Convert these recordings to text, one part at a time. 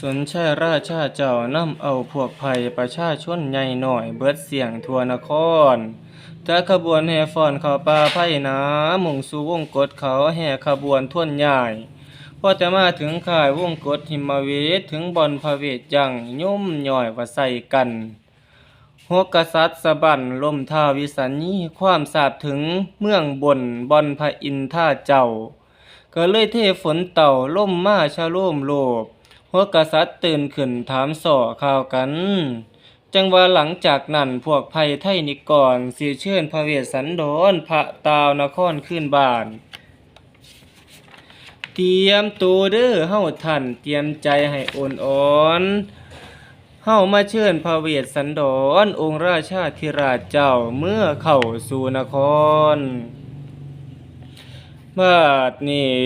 สนชัยราชาเจ้านำเอาพวกภัยประชาชนใหญ่หน่อยเบิดเสียงทั่วนครจาขบวนแห่ฟ้อนเข้าป่าไผ่นามุ่งสู่วงกฏเขาแห่ขบวนท่วนใหญ่พอจะมาถึงข่ายวงกฏหิมเวทถึงบอนพระเวทยังย่มย่อยว่าใส่กันหัวกษัตริย์สะบันลมท่าวิสัญญีความสาบถึงเมืองบนบอนพระอินท่าเจ้า ก็เลยเทฝนเต่าล่มมาชะโลมโลบ หัวกษัตริย์ตื่นขึ้นถามส่อข่าวกัน จังว่าหลังจากนั้นพวกภัยไทยนิกรสิเชิญพระเวสสันดรพระตาวนครขึ้นบ้านเตรียมตัวเด้อเฮาท่านเตรียมใจให้โอนอ่อนเฮามาเชิญพระเวสสันดรองค์ราชาธิราชเจ้าเมื่อเข้าสู่นคร บัดนี้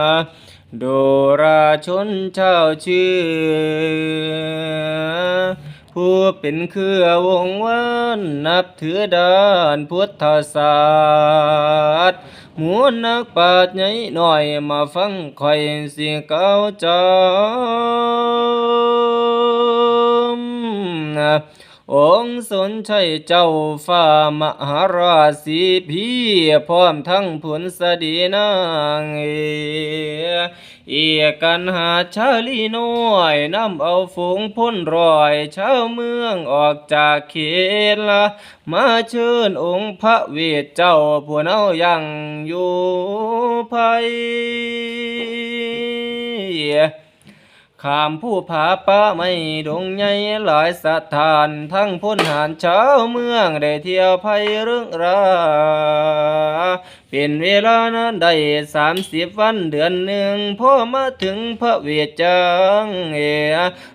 ละโดราชนชาวเชื่อผู้เป็นเครือวงศ์วันนับถือด้านพุทธศาสตร์หมูนักปราชญ์ใหญ่หน่อยมาฟังคอยสียงเก้าจอมนะ องค์สนชัยเจ้าฟ้ามหาราศีพี่พร้อมทั้งผลสดีนางเอเอียกันหาชาลีน้อยนำเอาฝูงพ้นรอยชาวเมืองออกจากเขตละมาเชิญองค์พระเวทเจ้าผู้เนายังอยู่ภัย ข้ามผู้ผาป่าไม่ดงใหญ่หลายสถาน ทั้งพ้นหานเช้าเมืองได้เที่ยวภัยเรื่องรา เป็นเวลานั้นได้สามสิบวันเดือนหนึ่งพ่อมาถึงพระเวทจังเอ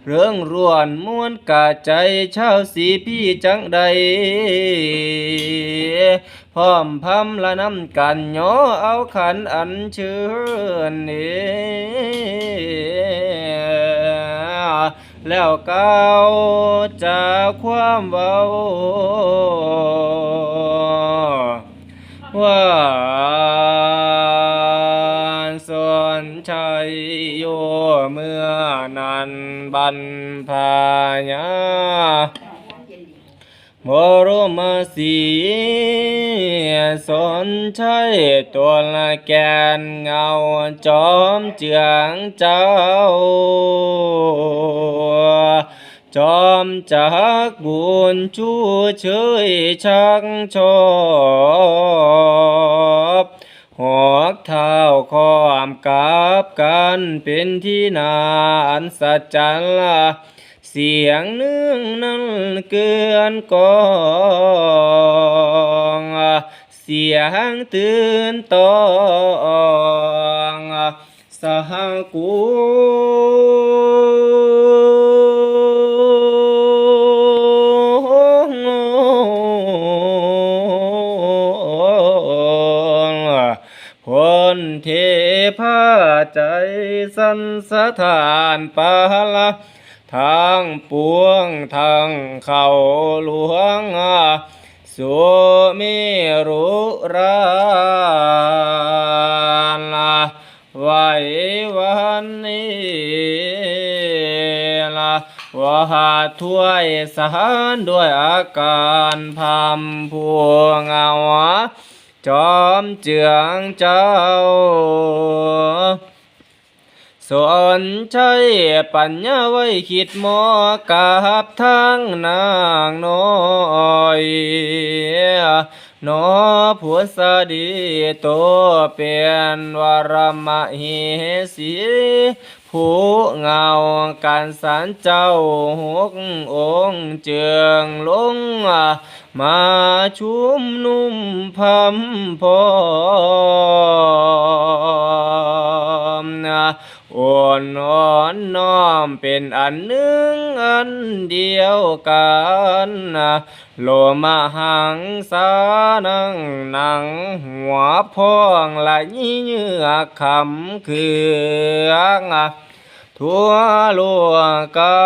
เรื่องร่วนม้วนกาใจชาวสีพี่จังใดพร้อมพำละน้ำกันย่อเอาขันอันเชิญเน แล้วก้าจากความเว้าว่าสวนชัยโยเมื่อนั้นบันพายา บรมสีสนใช่ตัวละแกนเงาจอมเจืองเจ้า จอมจักบุญชูเชยชักชอบหอกเท้าคอมกับกันเป็นที่นาอันสัจจันละ เสียงหนึ่งนั้นเกินกองเสียงตื่นตองสหกูพ้นเทพาใจสันสถานปาละ ทางปวงทางเขาหลวงสุมิรุราละไว้วันนี้ละว่าถ้วยสารด้วยอาการพามพวงเอาจอมเจืองเจ้า สนใช้ปัญญาไว้คิดหมอกับทั้งนางน้อยนอผัวสดีโตเป็นวรมหิสีผู้เงาการสารเจ้าหกองค์เจืองลง มาชุมนุมพัมพอมอ่อนอ่อนน้อมเป็นอันหนึ่งอันเดียวกันโลมาหังสานังหนังหัวพองละยี่เหยือคำเคืองทั่วโลกา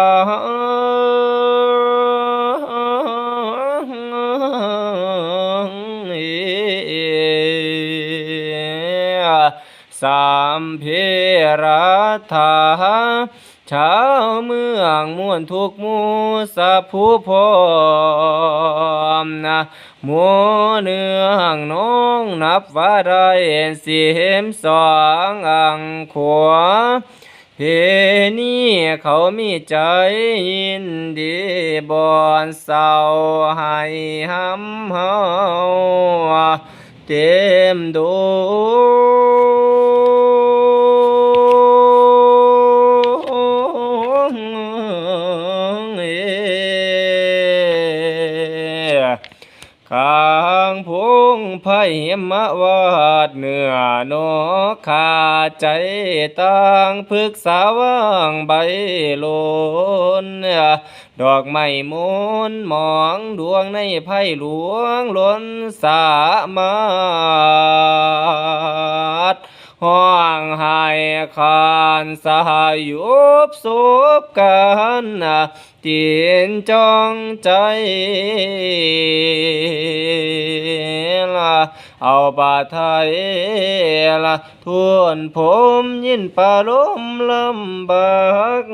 ำเพรัฐาชาวเมืองม่วนทุกมูสัพผู้พอมนะหมัวเนื้องน้องนับว่าได้สิเมสองอังขวาเพนี่เขามีใจยินดีบอนเศร้าให้หำเฮา เต็มดวงเอข้า ไผ่มะวาดเหนือนอขาใจต่างพึกษาว่างใบโลนดอกไม้มนต์หมองดวงในไผ่หลวงล้นสามาร ห้องหายคานสหยุบสุบกันตีนจองใจละเอาบาไทยละทวนผมยินปาลมลำบาก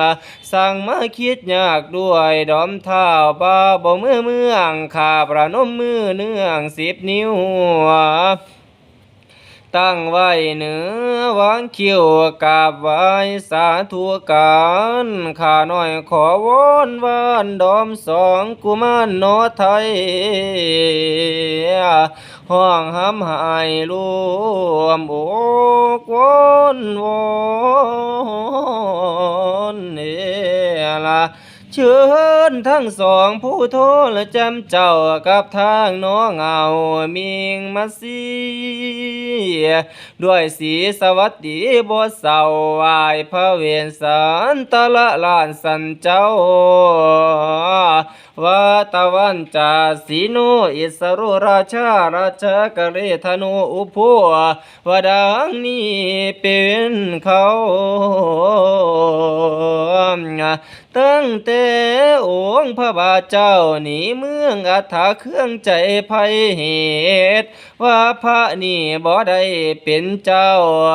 ละสั่งมาคิดยากด้วยดอมเท้าบ้าบ่เมื่อเมืองขาประนมมือเนื่องสิบนิ้ว ตั้งไว้เหนือวางคิ้วกราบไว้สาธุการข้าน้อยขอวอนวานดอมสองกุมารโนไทยห้องห้ำหายรวมโอกวนวอนเอละ เชิญทั้งสองผู้โทและจำเจ้ากับทางน้องเอามิงมาซีด้วยสีสวัสดีบทเสาวายพระเวียนสันตะละลานสันเจ้า ว่าตะวันจาสีโนอิสรุราชาราชกเรธนูอุพัววดังนี้เป็นเขาตั้งแต่องค์พระบาทเจ้าหนีเมืองอัฐาเครื่องใจภัยเหตุ ว่าพระนี่บ่ได้เป็นเจ้า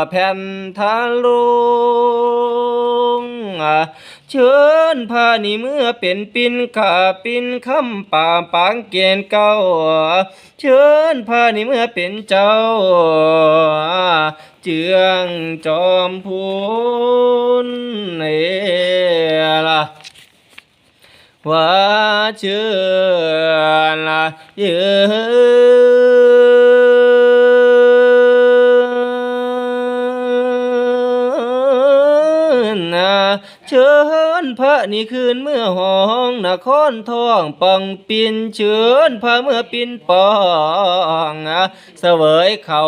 แผ่นทาลุง เชิญพานี่เมื่อเป็นปินขาปินคำป่าปางเกณฑ์เก่าเชิญพานี่เมื่อเป็นเจ้า เจืองจอมพูนเอล่ะว่าเชื่อละยืน นี่คืนเมื่อห้องนครทองปังปินเชิญพระเมื่อปินปองอะเสวยเข่า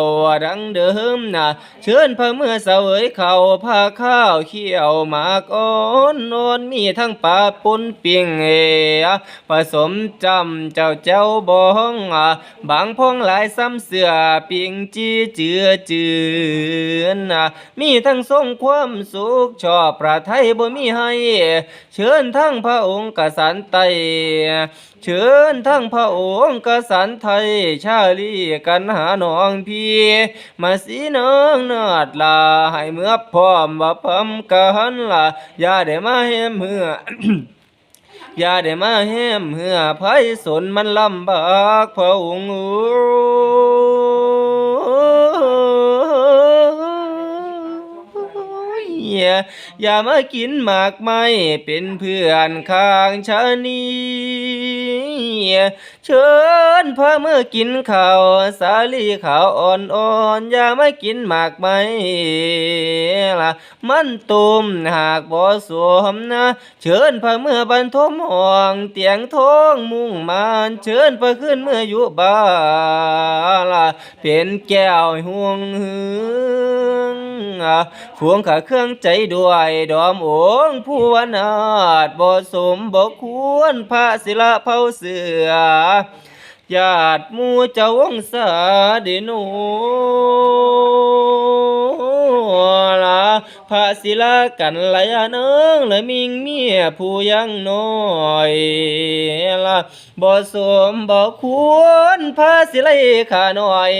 ดังเดิมนะเชิญพระเมื่อเสวยเข่าผ้าข้าวเขียวหมากอ่อนนอนมีทั้งปลาปุนปิงเออผสมจำเจ้าเจ้าบองอะบางพองหลายซ้ำเสือปิงจีเจือเจืนนมีทั้งทรงความสุขชอบประไทยบ่มีให้ เชิญทั้งพระองค์กษัตริย์ไตเชิญทั้งพระองค์กษัตริย์ไทย ชาลีกันหาหนองพี่ มาสีน้องนาดลาให้เมื่อพร้อมว่าพร้อมกันล่ะอย่าได้มาเห็มเหืออย่าได้มาแห้มเหือไผสนมันลำบากพระองค์ อย่ามากินหมากไม่เป็นเพื่อนข้างชะนี เชิญพระเมื่อกินข้าวสาลีขาวอ่อนๆอย่ามากินหมากไม้ล่ะมันตุมหากบ่สวมนะ เชิญพระเมื่อบรรทมห้อง เตียงท้องมุ่งมานเชิญพระขึ้นเมื่ออยู่บ้าล่ะเป็นแก้วห่วงหึงอะพวงขาเครื่องใจด้วยดอมองผู้วนาถบ่สมบ่ควรพระศิลาเผาเสืออญาติมูเจ้าวงสาดิโนละพาศิลากันไหลายเนิงและมิงเมียผู้ยังน้อยละบ่สมบ่ควรพาศิลาขาน้อย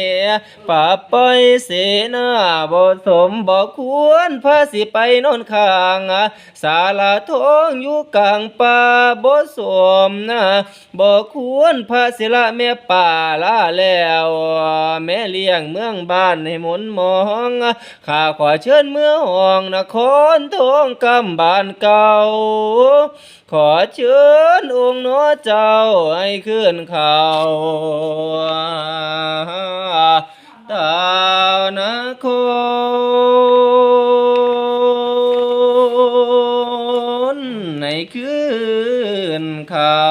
ป่าป่อยเสนาบ่สมบ่ควรพาสิไปนอนข้างศาลาทองอยู่กลางป่าบ่สมนะบ่ควรพาศิลาแม่ป่าลาแล้วแม่เลี้ยงเมืองบ้านให้หมุนมองข้าขอเชิญเมืองห้องนครทองกำบ้านเก่า ขอเชิญองค์หนอเจ้าให้ขึ้นเขาตานครในคืนเขา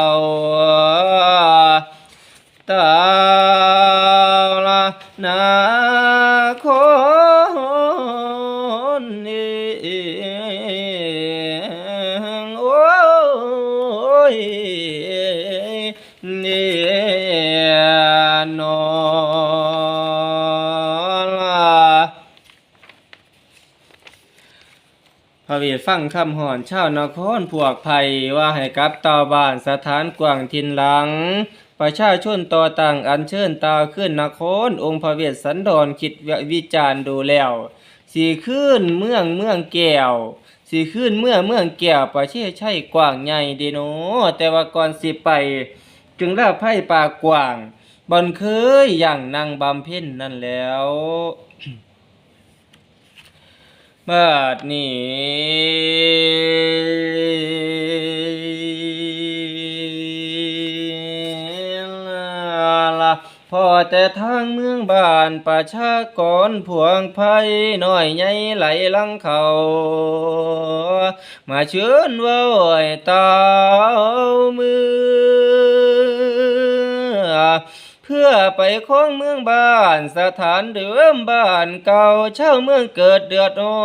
ฟังคำหอนชาวนครพวกไผ่ว่าให้กลับต่อบ้านสถานกว่างทินหลัง ประชาชนต่อต่างอันเชิญตาขึ้นนครองค์พระเวทสันดรคิดวิจารณ์ดูแล้วสีขึ้นเมืองเมืองแก้วสีขึ้นเมืองเมืองแก้วประเทศใช่กว้างใหญ่เดโนแต่ว่าก่อนสิไป จึงลาไพ่ปากกว้างบอนเคยอย่างนางบำเพ็ญนั่นแล้ว บัดนี้ละพอแต่ทางเมืองบ้านประชากรผวงไผ่น้อยใหญ่ไหลลังเขา มาเชิญว่าให้เต้ามือ เพื่อไปค้องเมืองบ้าน สถานเดิมบ้านเก่าเช่าเมืองเกิดเดือดร้อ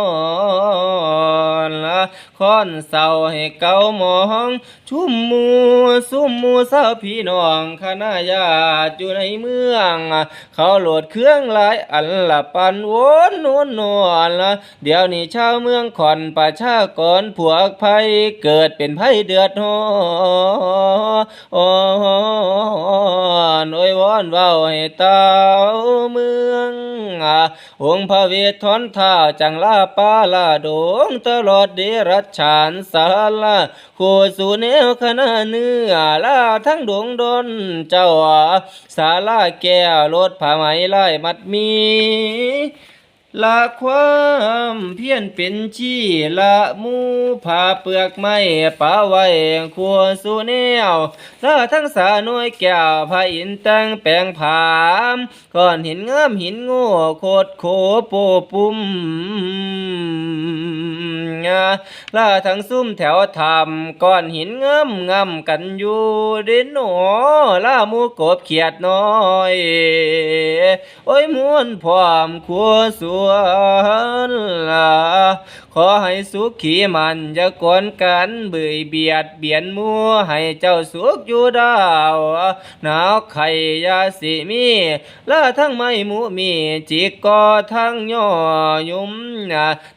นละค้อนเศร้าให้เก่ามองชุ่มมูซุ่มมูสาพี่น้องคณะญาติอยู่ในเมือง เขาโหลดเครื่องหลายอันละปันวนนวลนวลละเดี๋ยวนี้ชาวเมืองขอนประชากรพวภัยเกิดเป็นภัยเดือดร้อนโอ้ยวอนเว้าให้เต้าเมืององค์พระเวททอนท่าจังลาปาลาดงตลอดเดรัจฉานสาลาโคสูเนวคณะเนื้อลาทั้งดวงดนเจ้าสาลาแก้วรถผ้าไหมลายมัดมี ละความเพียรเป็นชี้ละมูผ่าเปลือกไม้ป่าไว้ครัวสูแนวละทั้งสาหน่วยแก้วพระอินตั้งแปลงผามก้อนหินงามหินง่โคดโคโปปุ่มละทั้งซุ่มแถวธรรมก้อนหินงามงามกันอยู่เด่นหนอละมูกบเขียดน้อย โอ้ยมวนพร้อมครัวส Oh, ah, ah. ขอให้สุขขีมันจะกวนกันเบื่อเบียดเบียนมัวให้เจ้าสุขอยู่ดาวหนาวไข่ยาสิมีละทั้งไม่หมูมีจิกก็ทั้งย่อยุ่ม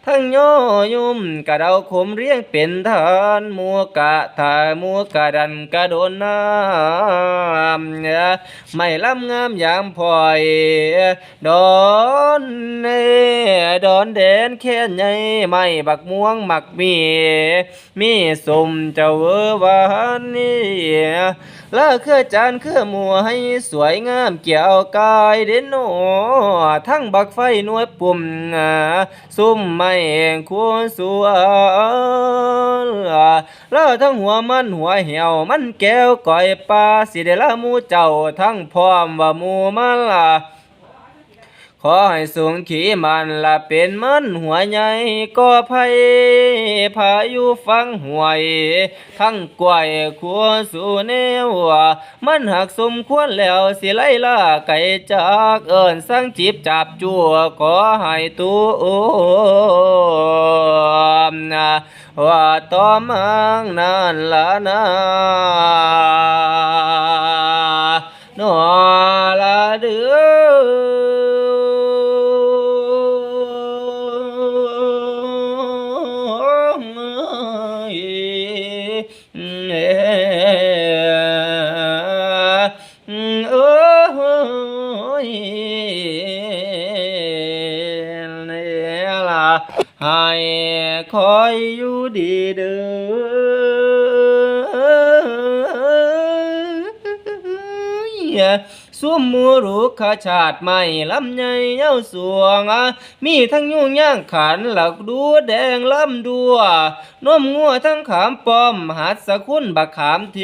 ทั้งย่อยุ่มกระเดาคมเรียงเป็นทานมัวกะทามัวกะดันกะโดนน้ำไม่ลำงามยามพลอยดอนเนดอนแดนแค่นใหญ่ไม่บักม่วงหมักมี มีสมเจ้าเวอร์วานนี่ละเครือจานเครือมัวให้สวยงามเกี่ยวกายเด่นโนทั้งบักไฟนวยปุ่มอ่าซุ่มไม่ควรสวยแล้วทั้งหัวมันหัวเหี่ยว มันแก้วก่อยปลาสิเดละมูเจ้าทั้งพร้อมว่ามูมันล่ะ ขอให้สูงขีมันละเป็นมันหัวใหญ่ก็ภัยพายุฟังหวย ทั้งกวยขัวสู่แนวมันหักสมควรแล้วสิไล่ล่าไก่จากเอิญสังจีบจับจั่วขอให้ตัวมนะว่าต่อมังนั่นละนะนอละเดือ ขาชาติใหม่ลำใหญ่เย้าสวงอะมีทั้งยุ่งย่างขันหลักดูแดงลำดัวนมงัวทั้งขามป้อมหัดสกุลบักขามเท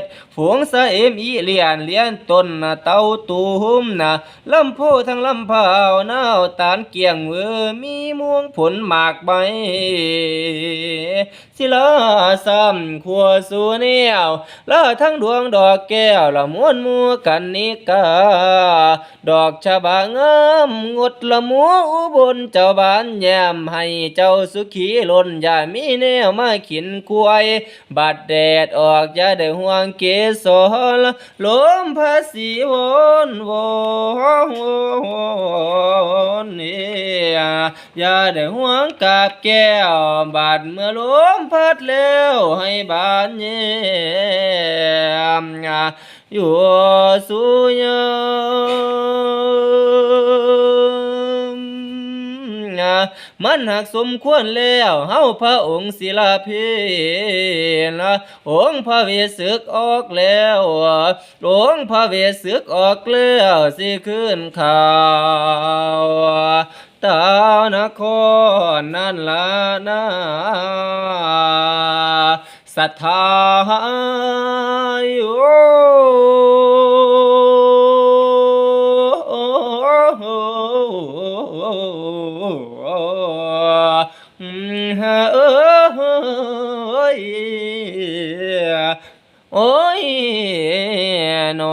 ศฝวงสะเอมอีเลียนเลียนต้นนะเต้าตูหุมนะลำโพทั้งลำพาวน้าตานเกียงเวอมีม่วงผลหมากใบศิลาซ้ำขัวสูเนียวละทั้งดวงดอกแก้วละมวนมัวกันนิกา ดอกชบางามงดละมัวอุบลเจ้าบ้านแยมให้เจ้าสุขีล้นอย่ามีแนวมาขินควยบัดแดดออกอย่าได้ห่วงเกสรลมภาษีวนวนเนี่ยอย่าได้ห่วงกาบแก้วบาดเมื่อลมพัดแล้วให้บานเยี่ยม อยู่สุยมมันหักสมควรแล้วเฮาพระองค์ศิลาเพนองค์พระเวสศึกออกแล้วองค์พระเวสศึกออกแล้วสิขึ้นข่าวตานครนั่นละนาศรัทธาโย โอ้ยนอ